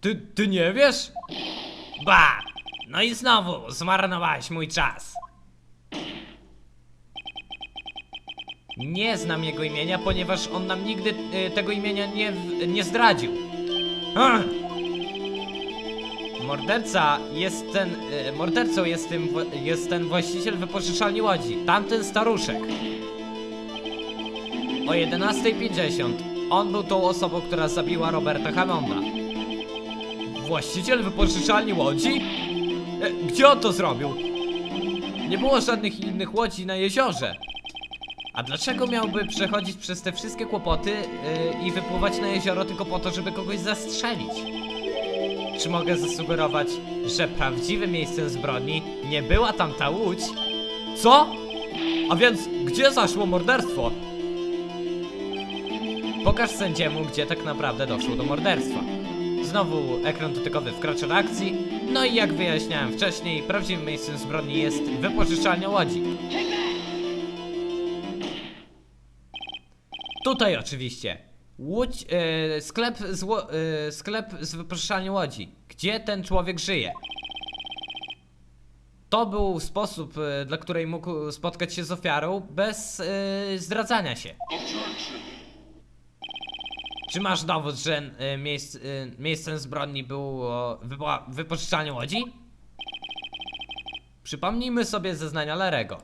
Ty, ty nie wiesz? Ba! No i znowu zmarnowałeś mój czas. Nie znam jego imienia, ponieważ on nam nigdy y, tego imienia nie, nie zdradził. Ach! Morderca jest ten. Y, mordercą jest, tym, jest ten właściciel wypożyczalni łodzi. Tamten staruszek. O 11.50 on był tą osobą, która zabiła Roberta Hammonda. Właściciel wypożyczalni łodzi? E, gdzie on to zrobił? Nie było żadnych innych łodzi na jeziorze. A dlaczego miałby przechodzić przez te wszystkie kłopoty yy, i wypływać na jezioro tylko po to, żeby kogoś zastrzelić? Czy mogę zasugerować, że prawdziwym miejscem zbrodni nie była tam ta łódź? Co? A więc gdzie zaszło morderstwo? Pokaż sędziemu, gdzie tak naprawdę doszło do morderstwa. Znowu ekran dotykowy wkracza do akcji. No i jak wyjaśniałem wcześniej, prawdziwym miejscem zbrodni jest wypożyczalnia łodzi. Tutaj oczywiście. Łódź, e, sklep, z, e, sklep z wypożyczalnią łodzi. Gdzie ten człowiek żyje? To był sposób, e, dla której mógł spotkać się z ofiarą bez zdradzania się. Czy masz dowód, że e, miejsc, e, miejscem zbrodni było wypo, wypożyczalnia łodzi? Przypomnijmy sobie zeznania Larego.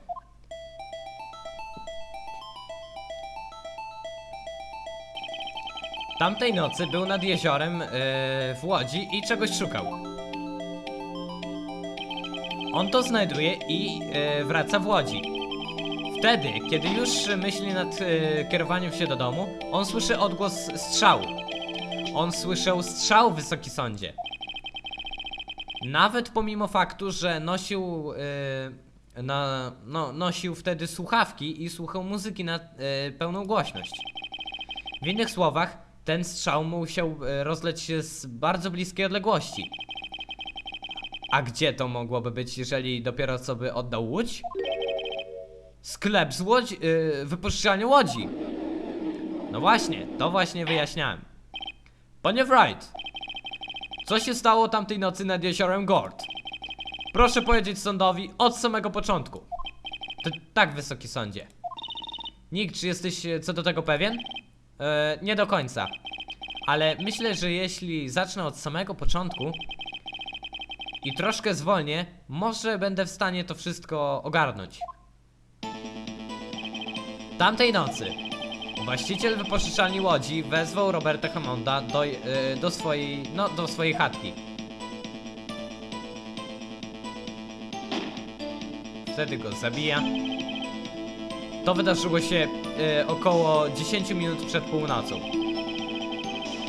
Tamtej nocy był nad jeziorem e, w Łodzi i czegoś szukał. On to znajduje i e, wraca w Łodzi. Wtedy, kiedy już myśli nad e, kierowaniem się do domu, on słyszy odgłos strzału. On słyszał strzał, wysoki sądzie. Nawet pomimo faktu, że nosił, e, na, no, nosił wtedy słuchawki i słuchał muzyki na e, pełną głośność. W innych słowach, ten strzał musiał rozleć się z bardzo bliskiej odległości. A gdzie to mogłoby być, jeżeli dopiero co by oddał łódź? Sklep z łodzi, yy, łodzi. No właśnie, to właśnie wyjaśniałem. Panie Wright, co się stało tamtej nocy nad jeziorem Gord? Proszę powiedzieć sądowi od samego początku. To, tak, wysoki sądzie. Nick, czy jesteś e, co do tego pewien? E, nie do końca. Ale myślę, że jeśli zacznę od samego początku i troszkę zwolnię, może będę w stanie to wszystko ogarnąć. Tamtej nocy właściciel wypożyczalni łodzi wezwał Roberta Hammonda do, e, do swojej, no, do swojej chatki. Wtedy go zabija. To wydarzyło się e, około 10 minut przed północą.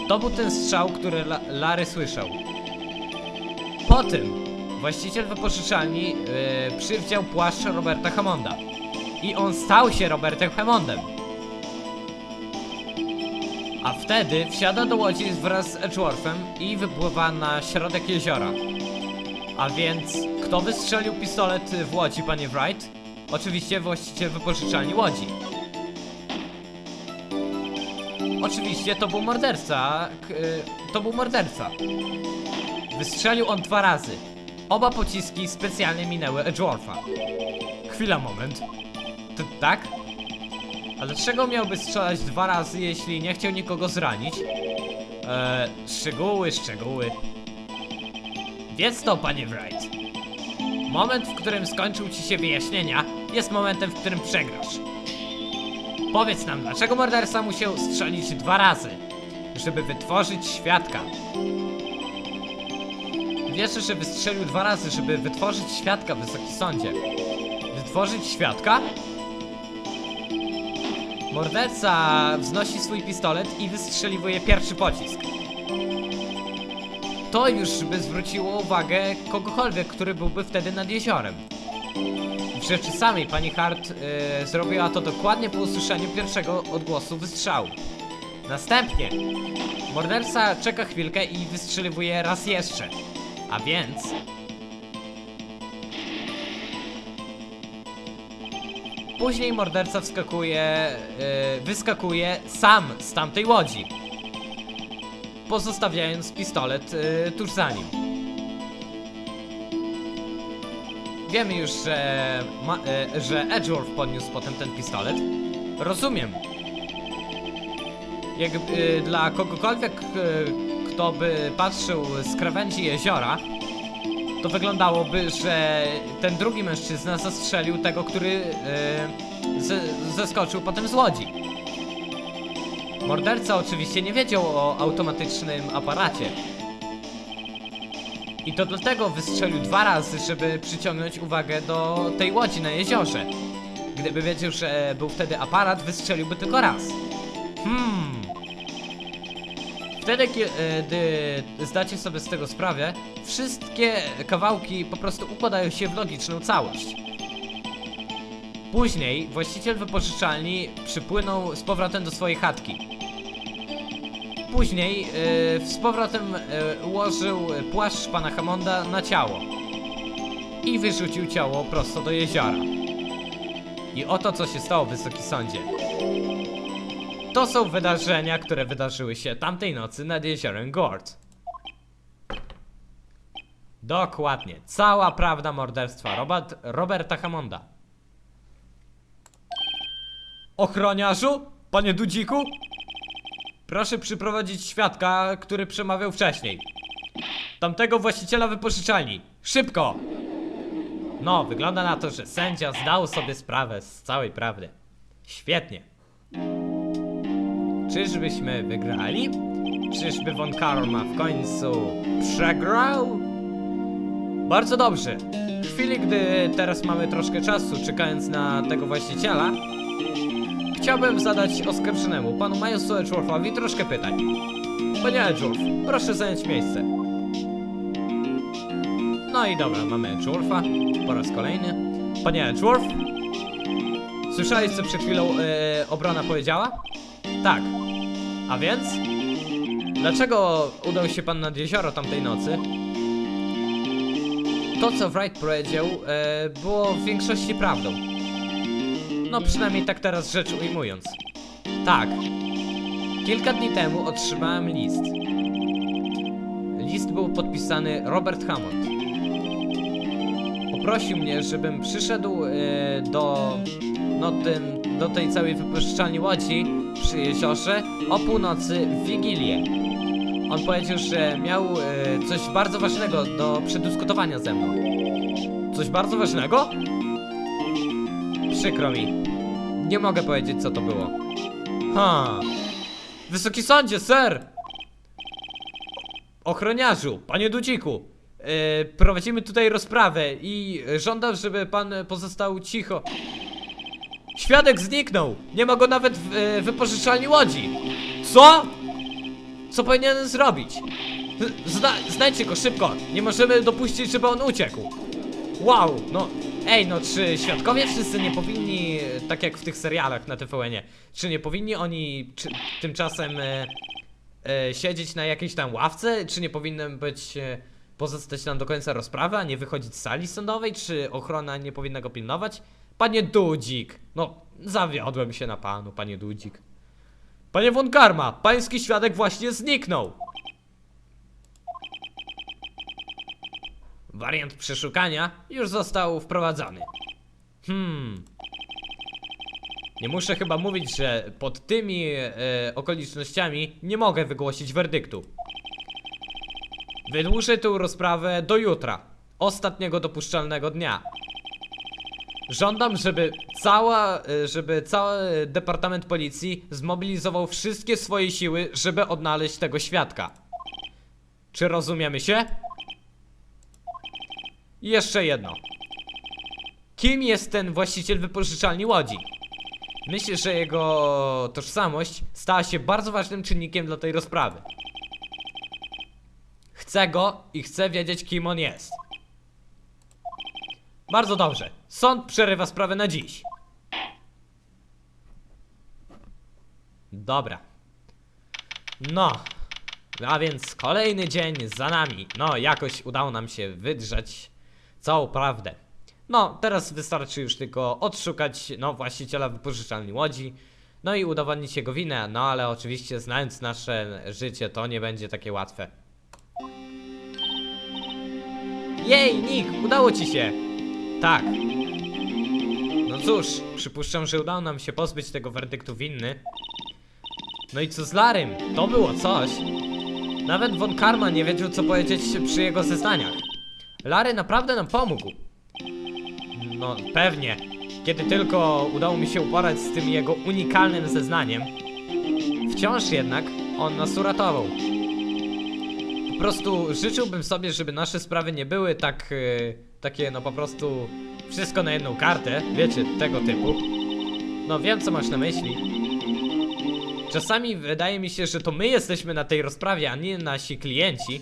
To był ten strzał, który La Larry słyszał. Po tym właściciel wypożyczalni e, przywdział płaszcz Roberta Hammonda. I on stał się Robertem Hammondem. A wtedy wsiada do łodzi wraz z Edgeworthem i wypływa na środek jeziora. A więc, kto wystrzelił pistolet w łodzi, panie Wright? Oczywiście właściciel wypożyczalni łodzi. Oczywiście to był morderca. Y, to był morderca. Wystrzelił on dwa razy. Oba pociski specjalnie minęły Edgewortha. Chwila, moment. Tak? A dlaczego miałby strzelać dwa razy, jeśli nie chciał nikogo zranić? Eee, szczegóły, szczegóły. Wiedz to, panie Wright. Moment, w którym skończył ci się wyjaśnienia, jest momentem, w którym przegrasz. Powiedz nam, dlaczego morderca musiał strzelić dwa razy, żeby wytworzyć świadka? Wierzę, że wystrzelił dwa razy, żeby wytworzyć świadka, wysoki sądzie. Wytworzyć świadka? Morderca wznosi swój pistolet i wystrzeliwuje pierwszy pocisk. To już by zwróciło uwagę kogokolwiek, który byłby wtedy nad jeziorem. W rzeczy samej pani Hart y, zrobiła to dokładnie po usłyszeniu pierwszego odgłosu wystrzału. Następnie morderca czeka chwilkę i wystrzeliwuje raz jeszcze. A więc Później morderca wskakuje, yy, wyskakuje sam z tamtej łodzi. pozostawiając pistolet y, tuż za nim. Wiemy już, że, ma, y, że Edgeworth podniósł potem ten pistolet. Rozumiem. Jakby y, dla kogokolwiek, y, kto by patrzył z krawędzi jeziora, to wyglądałoby, że ten drugi mężczyzna zastrzelił tego, który y, z, zeskoczył potem z łodzi. Morderca oczywiście nie wiedział o automatycznym aparacie. I to dlatego wystrzelił dwa razy, żeby przyciągnąć uwagę do tej łodzi na jeziorze. Gdyby wiedział, że był wtedy aparat, wystrzeliłby tylko raz. Hmm. Wtedy, kiedy zdacie sobie z tego sprawę, wszystkie kawałki po prostu układają się w logiczną całość. Później właściciel wypożyczalni przypłynął z powrotem do swojej chatki. Później yy, z powrotem yy, ułożył płaszcz pana Hammonda na ciało i wyrzucił ciało prosto do jeziora. I oto co się stało, Wysoki Sądzie. To są wydarzenia, które wydarzyły się tamtej nocy nad jeziorem Gord. Dokładnie, cała prawda morderstwa Robert, Roberta Hammonda. Ochroniarzu? Panie Dudziku? Proszę przyprowadzić świadka, który przemawiał wcześniej. Tamtego właściciela wypożyczalni. Szybko! No, wygląda na to, że sędzia zdał sobie sprawę z całej prawdy. Świetnie. Czyżbyśmy wygrali? Czyżby Von Karma w końcu przegrał? Bardzo dobrze. W chwili, gdy teraz mamy troszkę czasu, czekając na tego właściciela, chciałbym zadać oskarżonemu, panu Milesu Edgeworthowi, troszkę pytań. Panie Edgeworth, proszę zająć miejsce. No i dobra, mamy Edgewortha po raz kolejny. Panie Edgeworth? Słyszałeś, co przed chwilą e, obrona powiedziała? Tak. A więc? Dlaczego udał się pan nad jezioro tamtej nocy? To, co Wright powiedział, e, było w większości prawdą. No, przynajmniej tak teraz rzecz ujmując. Tak. Kilka dni temu otrzymałem list. List był podpisany Robert Hammond. Poprosił mnie, żebym przyszedł e, do, no, tym, do tej całej wypożyczalni łodzi przy jeziorze o północy w Wigilię. On powiedział, że miał e, coś bardzo ważnego do przedyskutowania ze mną. Coś bardzo ważnego? Przykro mi. Nie mogę powiedzieć, co to było. Ha. Wysoki sądzie, ser! Ochroniarzu, panie Dudziku, e, prowadzimy tutaj rozprawę i żądam, żeby pan pozostał cicho. Świadek zniknął! Nie ma go nawet w e, wypożyczalni łodzi! Co? Co powinienem zrobić? Zna znajdźcie go szybko! Nie możemy dopuścić, żeby on uciekł! Wow, no Ej, no czy świadkowie wszyscy nie powinni, tak jak w tych serialach na TVN-ie, czy nie powinni oni czy, tymczasem e, e, siedzieć na jakiejś tam ławce? Czy nie powinien być e, pozostać tam do końca rozprawy, a nie wychodzić z sali sądowej? Czy ochrona nie powinna go pilnować? Panie Dudzik! No, zawiodłem się na panu, panie Dudzik. Panie von Karma, pański świadek właśnie zniknął! Wariant przeszukania już został wprowadzony. Hmm. Nie muszę chyba mówić, że pod tymi e, okolicznościami nie mogę wygłosić werdyktu. Wydłużę tę rozprawę do jutra, ostatniego dopuszczalnego dnia. Żądam, żeby cała, e, żeby cały Departament Policji zmobilizował wszystkie swoje siły, żeby odnaleźć tego świadka. Czy rozumiemy się? I jeszcze jedno. Kim jest ten właściciel wypożyczalni łodzi? Myślę, że jego tożsamość stała się bardzo ważnym czynnikiem dla tej rozprawy. Chcę go i chcę wiedzieć, kim on jest. Bardzo dobrze. Sąd przerywa sprawę na dziś. Dobra. No. A więc kolejny dzień za nami. No, jakoś udało nam się wydrzeć całą prawdę. No, teraz wystarczy już tylko odszukać no, właściciela wypożyczalni łodzi. no i udowodnić jego winę, no ale oczywiście znając nasze życie, to nie będzie takie łatwe. Jej, Nick, udało ci się! Tak. No cóż, przypuszczam, że udało nam się pozbyć tego werdyktu winny. No i co z Larym? To było coś. Nawet Von Karma nie wiedział, co powiedzieć przy jego zeznaniach. Lary naprawdę nam pomógł. No, pewnie. Kiedy tylko udało mi się uporać z tym jego unikalnym zeznaniem, wciąż jednak on nas uratował. Po prostu życzyłbym sobie, żeby nasze sprawy nie były tak. y, takie, no po prostu. Wszystko na jedną kartę, wiecie, tego typu. No wiem, co masz na myśli. Czasami wydaje mi się, że to my jesteśmy na tej rozprawie, a nie nasi klienci.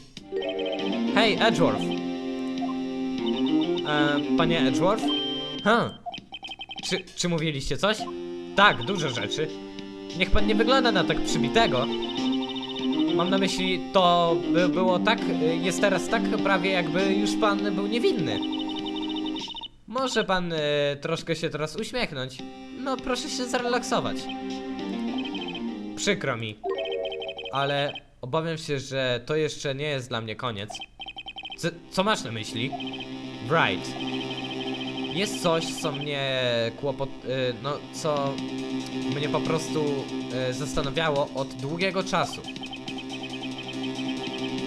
Hej, Edgeworth. E, panie Edgeworth? Hm. Czy, czy mówiliście coś? Tak, dużo rzeczy. Niech pan nie wygląda na tak przybitego. Mam na myśli, to by było tak, y, jest teraz tak prawie jakby już pan był niewinny. Może pan y, troszkę się teraz uśmiechnąć. No proszę się zrelaksować. Przykro mi, ale obawiam się, że to jeszcze nie jest dla mnie koniec. Co, co masz na myśli? Bright. Jest coś, co mnie kłopot... y, no, co mnie po prostu y, zastanawiało od długiego czasu.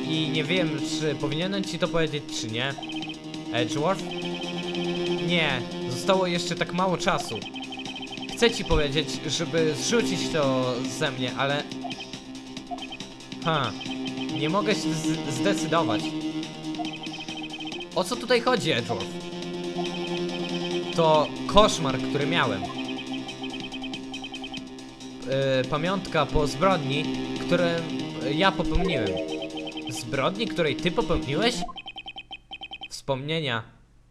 I nie wiem, czy powinienem ci to powiedzieć, czy nie. Edgeworth? Nie, zostało jeszcze tak mało czasu. Chcę ci powiedzieć, żeby zrzucić to ze mnie, ale... Ha, nie mogę się zdecydować. O co tutaj chodzi, Edgeworth? To koszmar, który miałem. Yy, pamiątka po zbrodni, którą ja popełniłem. Zbrodni, której ty popełniłeś? Wspomnienia,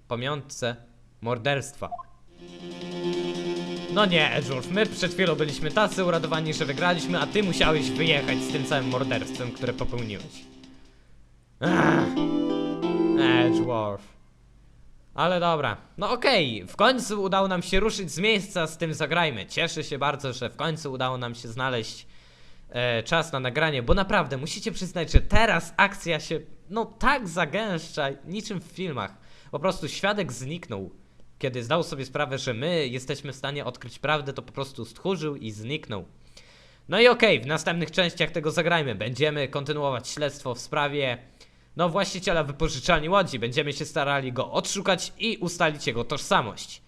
pamiątce, morderstwa. No nie, Edgeworth, my przed chwilą byliśmy tacy uradowani, że wygraliśmy, a ty musiałeś wyjechać z tym całym morderstwem, które popełniłeś. Edgeworth. Ale dobra. No okej, w końcu udało nam się ruszyć z miejsca z tym zagrajmy. Cieszę się bardzo, że w końcu udało nam się znaleźć e, czas na nagranie, bo naprawdę musicie przyznać, że teraz akcja się no tak zagęszcza, niczym w filmach. Po prostu świadek zniknął. Kiedy zdał sobie sprawę, że my jesteśmy w stanie odkryć prawdę, to po prostu stchórzył i zniknął. No i okej, w następnych częściach tego zagrajmy. Będziemy kontynuować śledztwo w sprawie no właściciela wypożyczalni łodzi. Będziemy się starali go odszukać i ustalić jego tożsamość.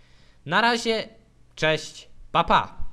Na razie, cześć, papa. Pa.